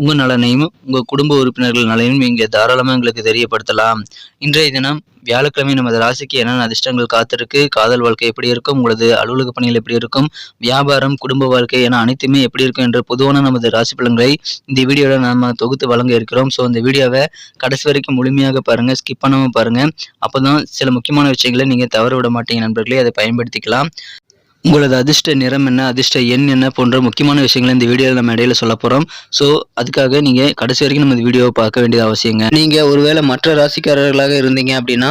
உங்கள் நலனையும் உங்கள் குடும்ப உறுப்பினர்கள் நலனையும் இங்கே தாராளமாக எங்களுக்கு தெரியப்படுத்தலாம். இன்றைய தினம் வியாழக்கிழமை நமது ராசிக்கு என்னென்ன அதிர்ஷ்டங்கள் காத்திருக்கு காதல் வாழ்க்கை எப்படி இருக்கும் உங்களது அலுவலக பணிகள் எப்படி இருக்கும் வியாபாரம் குடும்ப வாழ்க்கை என அனைத்துமே எப்படி இருக்கும் என்ற பொதுவான நமது ராசி பலன்களை இந்த வீடியோவில் நம்ம தொகுத்து வழங்க இருக்கிறோம். ஸோ இந்த வீடியோவை கடைசி வரைக்கும் முழுமையாக பாருங்கள் ஸ்கிப் பண்ணாமல் பாருங்கள் அப்போ தான் சில முக்கியமான விஷயங்களை நீங்கள் தவற விட மாட்டீங்க நண்பர்களே அதை பயன்படுத்திக்கலாம். உங்களது அதிர்ஷ்ட நிறம் என்ன அதிர்ஷ்ட எண் என்ன போன்ற முக்கியமான விஷயங்களை இந்த வீடியோவில் நம்ம இடையில சொல்ல போகிறோம் ஸோ அதுக்காக நீங்கள் கடைசி வரைக்கும் நம்ம இந்த வீடியோவை பார்க்க வேண்டியது அவசியங்க. நீங்கள் ஒருவேளை மற்ற ராசிக்காரர்களாக இருந்தீங்க அப்படின்னா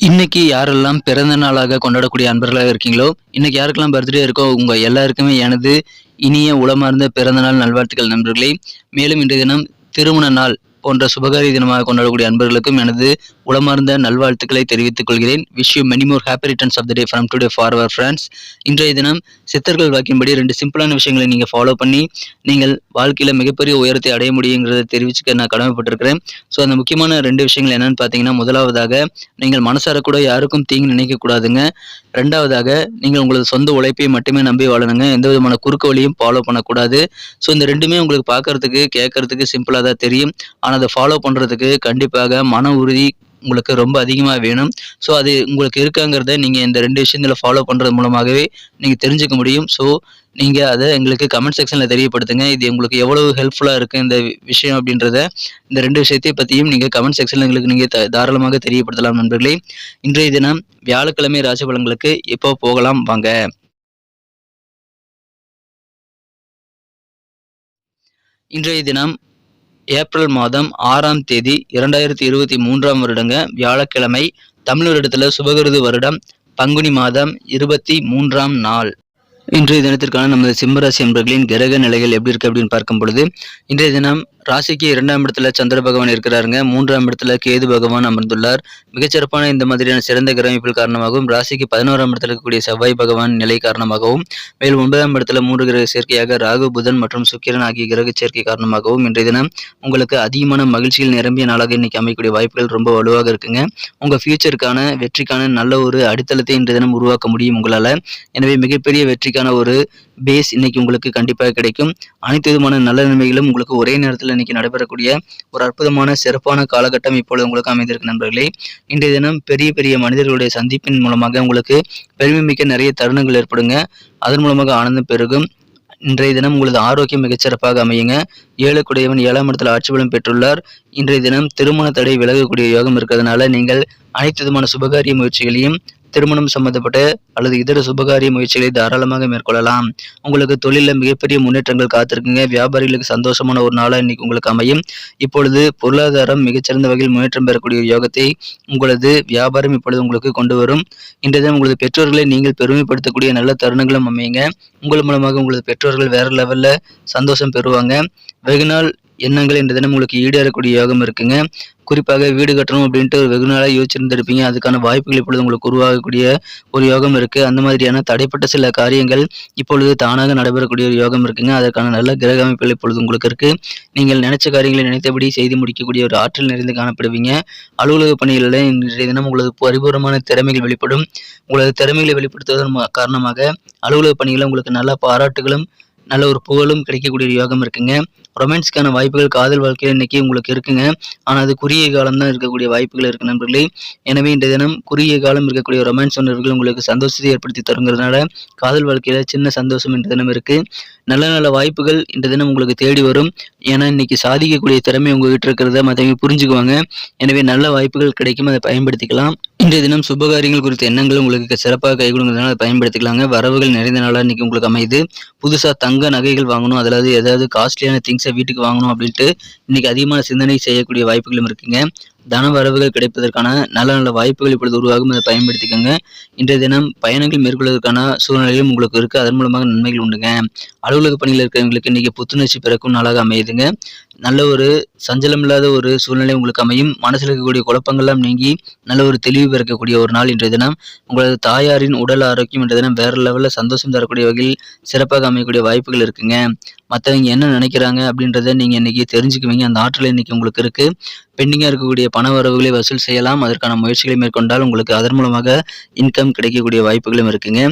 இன்னைக்கு யாரெல்லாம் பிறந்த நாளாக கொண்டாடக்கூடிய அன்பர்களாக இருக்கீங்களோ இன்னைக்கு யாருக்கெல்லாம் பர்த்டே இருக்கோ உங்க எல்லாருக்குமே எனது இனிய உளமார்ந்த பிறந்த நாள் நல்வாழ்த்துக்கள் நண்பர்களே. மேலும் இன்றைய தினம் திருமண நாள் போன்ற சுபகாரிய தினமாக கொண்டாடக்கூடிய அன்பர்களுக்கும் எனது உளமார்ந்த நல்வாழ்த்துக்களை தெரிவித்துக் கொள்கிறேன். Wish you many more happy returns of the day from today for our friends இன்றைய தினம் சித்தர்கள் வாக்கின்படி ரெண்டு சிம்பிளான விஷயங்களை நீங்கள் ஃபாலோ பண்ணி நீங்கள் வாழ்க்கையில் மிகப்பெரிய உயரத்தை அடைய முடியுங்கிறத தெரிவிச்சுக்க நான் கடமைப்பட்டிருக்கிறேன். ஸோ அந்த முக்கியமான ரெண்டு விஷயங்கள் என்னன்னு பார்த்தீங்கன்னா முதலாவதாக நீங்கள் மனசார கூட யாருக்கும் தீங்கு நினைக்கக்கூடாதுங்க ரெண்டாவதாக நீங்கள் உங்களது சொந்த உழைப்பை மட்டுமே நம்பி வாழணுங்க. எந்த விதமான குறுக்கு வழியும் ஃபாலோ பண்ணக்கூடாது. ஸோ இந்த ரெண்டுமே உங்களுக்கு பார்க்கறதுக்கு கேட்கறதுக்கு சிம்பிளாக தான் தெரியும். ஆனால் அதை ஃபாலோ பண்ணுறதுக்கு கண்டிப்பாக மன உறுதி உங்களுக்கு ரொம்ப அதிகமாக வேணும். ஸோ அது உங்களுக்கு இருக்காங்கிறத நீங்கள் இந்த ரெண்டு விஷயங்களை ஃபாலோ பண்ணுறது மூலமாகவே நீங்கள் தெரிஞ்சுக்க முடியும். ஸோ நீங்கள் அதை எங்களுக்கு கமெண்ட் செக்ஷனில் தெரியப்படுத்துங்க. இது உங்களுக்கு எவ்வளவு ஹெல்ப்ஃபுல்லாக இருக்குது இந்த விஷயம் அப்படின்றத இந்த ரெண்டு விஷயத்தை பற்றியும் நீங்கள் கமெண்ட் செக்ஷனில் எங்களுக்கு நீங்கள் த தாராளமாக தெரியப்படுத்தலாம் நண்பர்களே. இன்றைய தினம் வியாழக்கிழமை ராசி பலன்களுக்கு எப்போ போகலாம் வாங்க. இன்றைய தினம் ஏப்ரல் மாதம் ஆறாம் தேதி இரண்டாயிரத்தி இருபத்தி மூன்றாம் வருடங்க வியாழக்கிழமை தமிழ் வருடத்தில் சுபகிருது வருடம் பங்குனி மாதம் இருபத்தி மூன்றாம் நாள். இன்றைய தினத்திற்கான நமது சிம்மராசி என்பர்களின் கிரக நிலைகள் எப்படி இருக்கு அப்படின்னு பார்க்கும் பொழுது இன்றைய தினம் ராசிக்கு இரண்டாம் இடத்துல சந்திர பகவான் இருக்கிறாருங்க. மூன்றாம் இடத்துல கேது பகவான் அமர்ந்துள்ளார். மிகச்சிறப்பான இந்த மாதிரியான சிறந்த கிரகமைப்பில் காரணமாகவும் ராசிக்கு பதினோராம் இடத்துல இருக்கக்கூடிய செவ்வாய் பகவான் நிலை காரணமாகவும் மேலும் ஒன்பதாம் இடத்துல மூன்று கிரக சேர்க்கையாக ராகு புதன் மற்றும் சுக்கிரன் ஆகிய கிரக சேர்க்கை காரணமாகவும் இன்றைய தினம் உங்களுக்கு அதிகமான மகிழ்ச்சியில் நிரம்பிய நாளாக இன்னைக்கு அமைக்கக்கூடிய வாய்ப்புகள் ரொம்ப வலுவாக இருக்குங்க. உங்க ஃபியூச்சருக்கான வெற்றிக்கான நல்ல ஒரு அடித்தளத்தை இன்றைய தினம் உருவாக்க முடியும் உங்களால. எனவே மிகப்பெரிய வெற்றிக்கான ஒரு பேஸ் இன்னைக்கு உங்களுக்கு கண்டிப்பாக கிடைக்கும். அனைத்து விதமான நல்ல நன்மைகளும் உங்களுக்கு ஒரே நேரத்தில் இன்னைக்கு நடைபெறக்கூடிய ஒரு அற்புதமான சிறப்பான காலகட்டம் இப்பொழுது உங்களுக்கு அமைந்திருக்கு நண்பர்களே. இன்றைய தினம் பெரிய பெரிய மனிதர்களுடைய சந்திப்பின் மூலமாக உங்களுக்கு பெருமை மிக்க நிறைய தருணங்கள் ஏற்படுங்க. அதன் மூலமாக ஆனந்தம் பெருகும். இன்றைய தினம் உங்களது ஆரோக்கியம் மிகச்சிறப்பாக அமையுங்க. ஏழுக்குடையவன் ஏழாம் இடத்தில் ஆட்சி பலம் பெற்றுள்ளார். இன்றைய தினம் திருமண தடை விலகக்கூடிய யோகம் இருக்கிறதுனால நீங்கள் அனைத்து விதமான சுபகாரிய முயற்சிகளையும் திருமணம் சம்பந்தப்பட்ட அல்லது இதர சுபகாரிய முயற்சிகளை தாராளமாக மேற்கொள்ளலாம். உங்களுக்கு தொழிலில் மிகப்பெரிய முன்னேற்றங்கள் காத்திருக்குங்க. வியாபாரிகளுக்கு சந்தோஷமான ஒரு நாளாக இன்னைக்கு உங்களுக்கு அமையும். இப்பொழுது பொருளாதாரம் மிகச்சிறந்த வகையில் முன்னேற்றம் பெறக்கூடிய யோகத்தை உங்களது வியாபாரம் இப்பொழுது உங்களுக்கு கொண்டு வரும். இன்றைய தினம் உங்களது பெற்றோர்களை நீங்கள் பெருமைப்படுத்தக்கூடிய நல்ல தருணங்களும் அமையுங்க. உங்கள் மூலமாக உங்களது பெற்றோர்கள் வேற லெவலில் சந்தோஷம் பெறுவாங்க. வெகுநாள் எண்ணங்கள் என்ற தினம் உங்களுக்கு ஈடேறக்கூடிய யோகம் இருக்குங்க. குறிப்பாக வீடு கட்டணும் அப்படின்ட்டு ஒரு வெகு நாளாக யோசிச்சிருந்திருப்பீங்க. அதுக்கான வாய்ப்புகள் இப்பொழுது உங்களுக்கு உருவாகக்கூடிய ஒரு யோகம் இருக்குது அந்த மாதிரியான தடைப்பட்ட சில காரியங்கள் இப்பொழுது தானாக நடைபெறக்கூடிய ஒரு யோகம் இருக்குங்க. அதற்கான நல்ல கிரக அமைப்புகள் இப்பொழுது உங்களுக்கு இருக்குது நீங்கள் நினைச்ச காரியங்களை நினைத்தபடி செய்து முடிக்கக்கூடிய ஒரு ஆற்றல் நிறைந்து காணப்படுவீங்க. அலுவலக பணிகளில் இன்றைய தினம் உங்களது பரிபூர்ணமான திறமைகள் வெளிப்படும். உங்களது திறமைகளை வெளிப்படுத்துவதன் காரணமாக அலுவலக பணிகளில் உங்களுக்கு நல்ல பாராட்டுகளும் நல்ல ஒரு புகழும் கிடைக்கக்கூடிய ஒரு யோகம் இருக்குங்க. ரொமான்ஸ்க்கான வாய்ப்புகள் காதல் வாழ்க்கையில் இன்னைக்கு உங்களுக்கு இருக்குங்க. ஆனால் அது குறுகிய காலம் தான் இருக்கக்கூடிய வாய்ப்புகள் இருக்கு நண்பர்களே. எனவே இன்றைய தினம் குறுகிய காலம் இருக்கக்கூடிய ரொமான்ஸ் உணர்வுகள் உங்களுக்கு சந்தோஷத்தை ஏற்படுத்தி தருங்கிறதுனால காதல் வாழ்க்கையில் சின்ன சந்தோஷம் இந்த தினம் இருக்கு. நல்ல நல்ல வாய்ப்புகள் இந்த தினம் உங்களுக்கு தேடி வரும். ஏன்னா இன்னைக்கு சாதிக்கக்கூடிய திறமை உங்ககிட்ட இருக்கிறத மற்றவங்க புரிஞ்சுக்குவாங்க. எனவே நல்ல வாய்ப்புகள் கிடைக்கும் அதை பயன்படுத்திக்கலாம். இன்றைய தினம் சுபகாரியங்கள் குறித்த எண்ணங்கள் உங்களுக்கு சிறப்பாக கை கொடுங்கிறதுனால பயன்படுத்திக்கலாங்க. வரவுகள் நிறைந்த நாளாக இன்னைக்கு உங்களுக்கு அமையுது. புதுசாக தங்க நகைகள் வாங்கணும். அதாவது ஏதாவது காஸ்ட்லியான திங்ஸை வீட்டுக்கு வாங்கணும் அப்படின்ட்டு இன்னைக்கு அதிகமான சிந்தனை செய்யக்கூடிய வாய்ப்புகளும் இருக்குங்க. தன வரவுகள் கிடைப்பதற்கான நல்ல நல்ல வாய்ப்புகள் இப்பொழுது உருவாகும். அதை பயன்படுத்திக்கோங்க. இன்றைய தினம் பயணங்கள் மேற்கொள்வதற்கான சூழ்நிலையும் உங்களுக்கு இருக்குது அதன் மூலமாக நன்மைகள் உண்டுங்க. அலுவலக பணியில் இருக்கிறவங்களுக்கு இன்னைக்கு புத்துணர்ச்சி பிறக்கும் நாளாக அமையுதுங்க. நல்ல ஒரு சஞ்சலம் இல்லாத ஒரு சூழ்நிலை உங்களுக்கு அமையும். மனசில் இருக்கக்கூடிய குழப்பங்கள்லாம் நீங்கி நல்ல ஒரு தெளிவு பிறக்கக்கூடிய ஒரு நாள் இன்றைய தினம். உங்களது தாயாரின் உடல் ஆரோக்கியம் இன்றைய தினம் வேற லெவலில் சந்தோஷம் தரக்கூடிய வகையில் சிறப்பாக அமையக்கூடிய வாய்ப்புகள் இருக்குங்க. மற்றவங்க என்ன நினைக்கிறாங்க அப்படின்றத நீங்கள் இன்றைக்கி தெரிஞ்சுக்குவீங்க. அந்த ஆற்றல் இன்றைக்கி உங்களுக்கு இருக்குது பெண்டிங்காக இருக்கக்கூடிய பண வரவுகளை வசூல் செய்யலாம். அதற்கான முயற்சிகளை மேற்கொண்டால் உங்களுக்கு அதன் மூலமாக இன்கம் கிடைக்கக்கூடிய வாய்ப்புகளும் இருக்குங்க.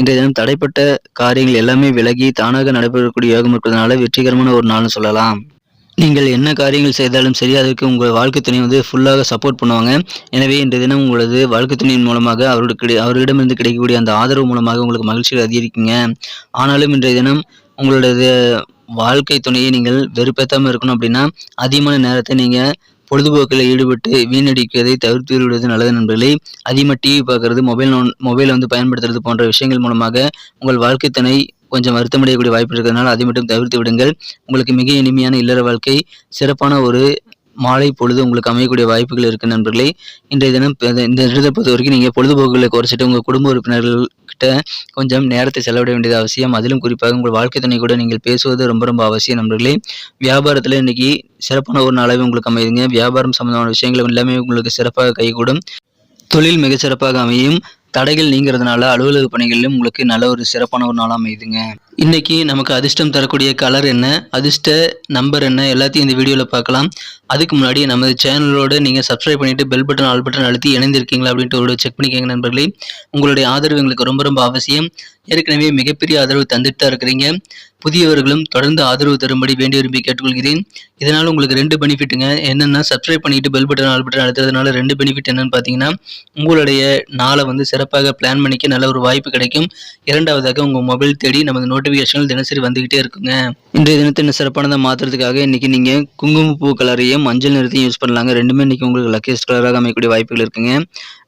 இன்றைய தினம் தடைப்பட்ட காரியங்கள் எல்லாமே விலகி தானாக நடைபெறக்கூடிய யோகம் இருக்கிறதுனால வெற்றிகரமான ஒரு நாள்னு சொல்லலாம். நீங்கள் என்ன காரியங்கள் செய்தாலும் சரி அதற்கு உங்கள் வாழ்க்கை துணை வந்து ஃபுல்லாக சப்போர்ட் பண்ணுவாங்க. எனவே இன்றைய தினம் உங்களது வாழ்க்கை துணையின் மூலமாக அவரோட கிடை அவரிடமிருந்து கிடைக்கக்கூடிய அந்த ஆதரவு மூலமாக உங்களுக்கு மகிழ்ச்சிகள் அதிகரிக்குங்க. ஆனாலும் இன்றைய தினம் உங்களோடது வாழ்க்கை துணையை நீங்கள் வெறுப்பேற்றாமல் இருக்கணும் அப்படின்னா அதிகமான நேரத்தை நீங்கள் பொழுதுபோக்கில் ஈடுபட்டு வீணடிக்கிறதை தவிர்த்து விடுவது நல்லது நண்பர்களே. அதிகமாக டிவி பார்க்குறது மொபைல் மொபைலை வந்து பயன்படுத்துறது போன்ற விஷயங்கள் மூலமாக உங்கள் வாழ்க்கை துணை கொஞ்சம் வருத்தமடையக்கூடிய வாய்ப்பு இருக்கிறதுனால அதை மட்டும் தவிர்த்து விடுங்கள். உங்களுக்கு மிக இனிமையான இல்லற வாழ்க்கை சிறப்பான ஒரு மாலை பொழுது உங்களுக்கு அமையக்கூடிய வாய்ப்புகள் இருக்கு நண்பர்களே. இன்றைய தினம் இந்த- இந்த இடத்தை பொறுத்த வரைக்கும் நீங்கள் பொழுதுபோக்குகளை குறைச்சிட்டு உங்கள் குடும்ப உறுப்பினர்கள் கிட்ட கொஞ்சம் நேரத்தை செலவிட வேண்டியது அவசியம். அதிலும் குறிப்பாக உங்கள் வாழ்க்கை துணை கூட நீங்கள் பேசுவது ரொம்ப ரொம்ப அவசியம் நண்பர்களே. வியாபாரத்தில் இன்னைக்கு சிறப்பான ஒரு நாளாகவே உங்களுக்கு அமையுதுங்க. வியாபாரம் சம்பந்தமான விஷயங்கள் எல்லாமே உங்களுக்கு சிறப்பாக கைகூடும். தொழில் மிக சிறப்பாக அமையும். தடைகள் நீங்கிறதுனால அலுவலக பணிகளிலும் உங்களுக்கு நல்ல ஒரு சிறப்பான ஒரு நாளாக அமையுதுங்க. இன்றைக்கி நமக்கு அதிர்ஷ்டம் தரக்கூடிய கலர் என்ன அதிர்ஷ்ட நம்பர் என்ன எல்லாத்தையும் இந்த வீடியோவில் பார்க்கலாம். அதுக்கு முன்னாடி நமது சேனலோடு நீங்கள் சப்ஸ்கிரைப் பண்ணிட்டு பெல் பட்டன் ஆல் பட்டன் அழுத்தி இணைந்திருக்கீங்களா அப்படின்ட்டு ஒரு செக் பண்ணிக்கோங்க நண்பர்களே. உங்களுடைய ஆதரவு எங்களுக்கு ரொம்ப ரொம்ப அவசியம். ஏற்கனவே மிகப்பெரிய ஆதரவு தந்துட்டு தான் இருக்கிறீங்க. புதியவர்களும் தொடர்ந்து ஆதரவு தரும்படி வேண்டி விரும்பி கேட்டுக்கொள்கிறேன். இதனால் உங்களுக்கு ரெண்டு பெனிஃபிட்டுங்க என்னென்னா சப்ஸ்கிரைப் பண்ணிவிட்டு பெல் பட்டன் ஆல் பட்டன் அழுத்துறதுனால ரெண்டு பெனிஃபிட் என்னென்னு பார்த்தீங்கன்னா உங்களுடைய நாளை வந்து சிறப்பாக பிளான் பண்ணிக்க நல்ல ஒரு வாய்ப்பு கிடைக்கும். இரண்டாவதாக உங்கள் மொபைல் தேடி நமது நோட்டிஃபிகேஷன்கள் தினசரி வந்துகிட்டே இருக்குங்க. இன்றைய தினத்தை சிறப்பானதை சிறப்பானதாக மாற்றுறதுக்காக இன்னைக்கு நீங்கள் குங்குமப்பூ கலரையும் மஞ்சள் நிறத்தையும் யூஸ் பண்ணலாங்க. ரெண்டுமே இன்னைக்கு உங்களுக்கு லக்கேஸ்ட் கலராக அமைக்கக்கூடிய வாய்ப்புகள் இருக்குங்க.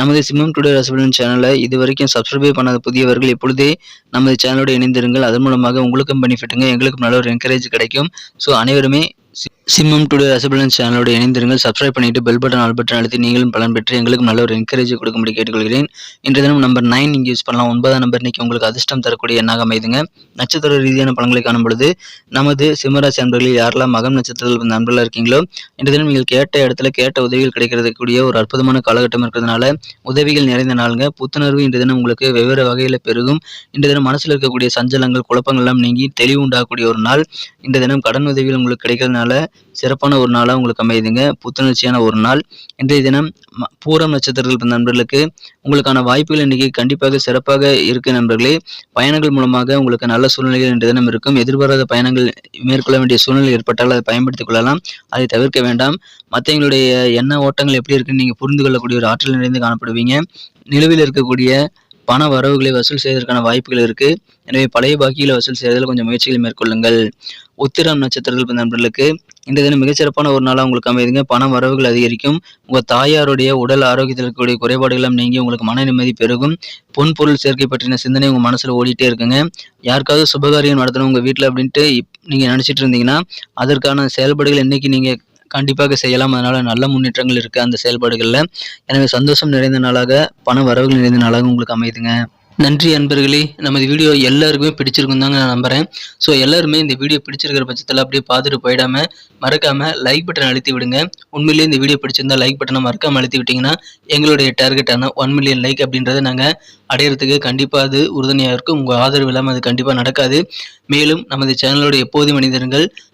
நமது சிம்மம் டுடே ரசபலன் சேனலை இது வரைக்கும் சப்ஸ்கிரைப் பண்ணாத புதியவர்கள் இப்பொழுதே நமது சேனலோட இணைந்திருங்கள். அதன் மூலமாக உங்களுக்கும் பெனிஃபிட்டுங்க எங்களுக்கும் நல்ல ஒரு என்கரேஜ் கிடைக்கும். ஸோ அனைவருமே சிம்மம் டுடே ரசபலன் சேனலோட இணைந்திருங்கள். சப்ஸ்கிரைப் பண்ணிட்டு பெல் பட்டன் ஆல் பட்டன் அழுத்தி நீங்களும் பலன் பெற்று எங்களுக்கு நல்ல ஒரு என்கரேஜ் கொடுக்கும்படி கேட்டுக்கொள்கிறேன். இன்றைய தினம் நம்பர் நைன் நீங்கள் யூஸ் பண்ணலாம். ஒன்பதாம் நம்பர் இன்னைக்கு உங்களுக்கு அதிர்ஷ்டம் தரக்கூடிய எண்ணாக அமைதுங்க. நட்சத்திர ரீதியான பலன்களை காணும் பொழுது நமது சிம்மராசி அன்பர்களில் யாரெல்லாம் மகம் நட்சத்திரத்தில் வந்த இருக்கீங்களோ இன்றைய தினம் நீங்கள் கேட்ட இடத்துல கேட்ட உதவிகள் கிடைக்கிறதுக்கூடிய ஒரு அற்புதமான காலகட்டம் இருக்கிறதுனால உதவிகள் நிறைந்த நாளுங்க. புத்துணர்வு இன்றைய தினம் உங்களுக்கு வெவ்வேறு வகையில் பெருகும். இன்றைய தினம் மனசில் இருக்கக்கூடிய சஞ்சலங்கள் குழப்பங்கள் எல்லாம் நீங்கி தெளிவு உண்டாகக்கூடிய ஒரு நாள். இன்றைய தினம் கடன் உதவிகள் உங்களுக்கு கிடைக்கிறதுனால சிறப்பான ஒரு நாளாக உங்களுக்கு அமையுதுங்க. புத்துணர்ச்சியான ஒரு நாள். இன்றைய தினம் பூரம் நட்சத்திரங்கள் நண்பர்களுக்கு உங்களுக்கான வாய்ப்புகள் இன்னைக்கு கண்டிப்பாக சிறப்பாக இருக்கு நண்பர்களே. பயணங்கள் மூலமாக உங்களுக்கு நல்ல சூழ்நிலைகள் இன்றைய தினம் இருக்கும். எதிர்பாராத பயணங்கள் மேற்கொள்ள வேண்டிய சூழ்நிலை ஏற்பட்டால் அதை பயன்படுத்திக் கொள்ளலாம். அதை தவிர்க்க வேண்டாம். மற்றவங்களுடைய எண்ண ஓட்டங்கள் எப்படி இருக்குன்னு நீங்கள் புரிந்து கொள்ளக்கூடிய ஒரு ஆற்றல் நிறைந்து காணப்படுவீங்க. நிலுவையில் இருக்கக்கூடிய பண வரவுகளை வசூல் செய்வதற்கான வாய்ப்புகள் இருக்கு. எனவே பழைய பாக்கிகளை வசூல் செய்வதில் கொஞ்சம் முயற்சிகளை மேற்கொள்ளுங்கள். உத்திரம் நட்சத்திரத்தில் பிறந்த நண்பர்களுக்கு இந்த தினம் மிகச்சிறப்பான ஒரு நாளாக உங்களுக்கு அமைதுங்க. பண வரவுகள் அதிகரிக்கும். உங்கள் தாயாருடைய உடல் ஆரோக்கியத்தில் இருக்கக்கூடிய குறைபாடுகளும் நீங்கி உங்களுக்கு மன நிம்மதி பெருகும். பொன் பொருள் சேர்க்கை பற்றின சிந்தனை உங்கள் மனசில் ஓடிட்டே இருக்குங்க. யாருக்காவது சுபகாரியம் நடத்தணும் உங்கள் வீட்டில் அப்படின்ட்டு இப்- நினச்சிட்டு இருந்தீங்கன்னா அதற்கான செயல்பாடுகள் இன்னைக்கு நீங்கள் கண்டிப்பாக செய்யலாம். அதனால் நல்ல முன்னேற்றங்கள் இருக்குது அந்த செயல்பாடுகளில். எனவே சந்தோஷம் நிறைந்த நாளாக பண வரவுகள் நிறைந்த நாளாக உங்களுக்கு அமையுதுங்க. நன்றி அன்பர்களே. நமது வீடியோ எல்லாருக்குமே பிடிச்சிருக்கும் தாங்க நான் நம்புறேன். ஸோ எல்லாருமே இந்த வீடியோ பிடிச்சிருக்கிற பட்சத்தில் அப்படியே பார்த்துட்டு போயிடாமல் மறக்காம லைக் பட்டன் அழுத்தி விடுங்க. உண்மையிலேயே இந்த வீடியோ பிடிச்சிருந்தா லைக் பட்டனை மறக்காமல் அழுத்தி விட்டிங்கன்னா எங்களுடைய டார்கெட்டான ஒன் மில்லியன் லைக் அப்படின்றத நாங்கள் அடையிறதுக்கு கண்டிப்பாக அது உறுதுணையாக இருக்கும். உங்கள் ஆதரவு இல்லாமல் அது கண்டிப்பாக நடக்காது. மேலும் நமது சேனலோட எப்போதும் மனிதர்கள்